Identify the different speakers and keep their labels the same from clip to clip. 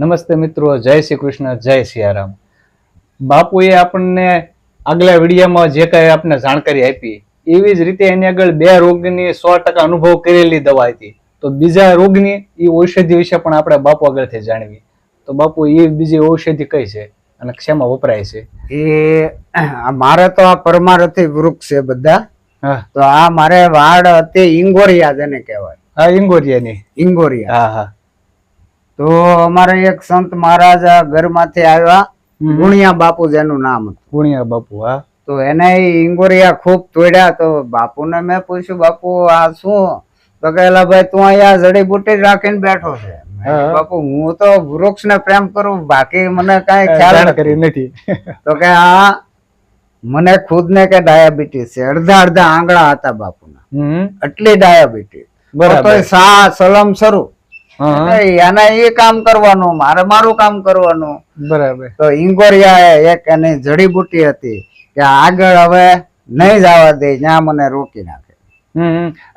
Speaker 1: નમસ્તે મિત્રો જય શ્રી કૃષ્ણ જય સિયારામ. બાપુએ આપણને આગલા વિડીયોમાં જે કાંઈ આપણે જાણકારી આપી એવી જ રીતે એની આગળ બે રોગની સો ટકા અનુભવ કરેલી દવા હતી. તો બીજા રોગની એ ઔષધિ વિશે પણ આપણે બાપુ આગળથી જાણવી તો બાપુ એ બીજી ઔષધિ કઈ છે અને શેમાં વપરાય છે?
Speaker 2: એ આ મારે તો આ પરમારથી વૃક્ષ છે બધા.
Speaker 1: હા.
Speaker 2: તો આ મારે વાડ હતી ઇંગોરિયા જેને કહેવાય.
Speaker 1: હા ઇંગોરિયાની
Speaker 2: ઇંગોરિયા
Speaker 1: હા હા.
Speaker 2: તો અમારે એક સંત મહારાજ આ ઘરમાંથી આવ્યા. ગુણિયા બાપુ જેનું નામ
Speaker 1: ગુણિયા બાપુ હા.
Speaker 2: તો એને ઇંગોરિયા ખૂબ તોડ્યા. તો બાપુને મેં પૂછ્યું બાપુ આ શું? તો કહેલા ભાઈ તું અહીંયા જડીબુટી જ રાખીને બેઠો છે. બાપુ હું તો વૃક્ષને પ્રેમ કરું બાકી મને કઈ ખ્યાલ
Speaker 1: કરી નથી.
Speaker 2: તો કે આ મને ખુદ ને કે ડાયાબિટીસ છે. અડધા અડધા આંગળા હતા બાપુના.
Speaker 1: ના
Speaker 2: એટલી ડાયાબિટીસ.
Speaker 1: બરાબર.
Speaker 2: સા સલમ શરૂ એને એ કામ કરવાનું મારે મારું કામ કરવાનું.
Speaker 1: બરાબર.
Speaker 2: તો ઇંગોરિયા એક એની જડીબુટી હતી કે આગળ હવે નહીં જવા દે જ્યાં મને રોકી નાખે.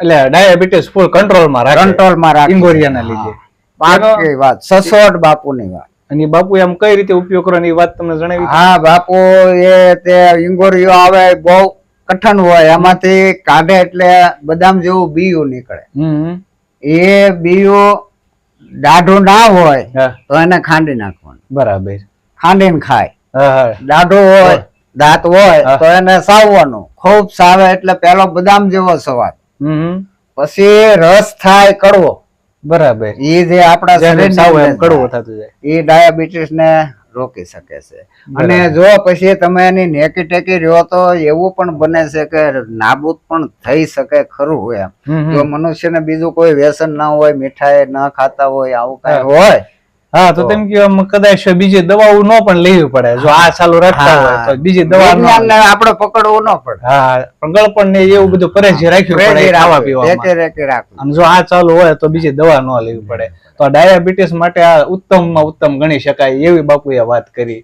Speaker 1: એટલે ડાયાબિટીસ ફૂલ કંટ્રોલમાં રાખે.
Speaker 2: કંટ્રોલમાં રાખે.
Speaker 1: ઇંગોરિયાના લીધે.
Speaker 2: પાકી વાત સસોટ બાપુની વાત.
Speaker 1: અને બાપુ એમ કઈ રીતે ઉપયોગ કરવાની એ વાત તમને જણાવી
Speaker 2: હા બાપુ એ તે ઇંગોરિયો આવે બહુ કઠણ હોય એમાંથી કાઢે એટલે બદામ જેવું બીયું નીકળે.
Speaker 1: હમ.
Speaker 2: એ બીયું દાઢું ના હોય તો એને ખાંડી નાખવાનું.
Speaker 1: બરાબર.
Speaker 2: ખાંડીને ખાય. દાઢું હોય દાંત હોય તો એને સાવવાનું. ખૂબ સાવે એટલે પેલો બદામ જેવો સ્વાદ.
Speaker 1: હમ
Speaker 2: પછી રસ થાય કડવો.
Speaker 1: બરાબર.
Speaker 2: એ જે આપણા શરીર
Speaker 1: કડવું. થતું જાય.
Speaker 2: એ ડાયાબિટીસ ને રોકી શકે છે. અને જો પછી તમે એની નેકી ટેકી રહ્યો તો એવું પણ બને છે કે નાબૂદ પણ થઈ શકે ખરું એમ. જો મનુષ્યને બીજું કોઈ વ્યસન ના હોય મીઠાઈ ન ખાતા હોય આવું કઈ હોય
Speaker 1: હા તો તેમ કે કદાચ બીજી દવાઓ ન પણ લેવી પડે. જો આ ચાલુ રાખતા હોય તો બીજી દવા
Speaker 2: આપડે આપણે પકડવું ન પડે.
Speaker 1: હા પણ ગળપણ ને એવું બધું પરેજી રાખ્યું પડે આવા
Speaker 2: રાખવું.
Speaker 1: અને જો આ ચાલુ હોય તો બીજી દવા ન લેવી પડે. તો ડાયાબિટીસ માટે આ ઉત્તમમાં ઉત્તમ ગણી શકાય એવી બાપુએ વાત કરી.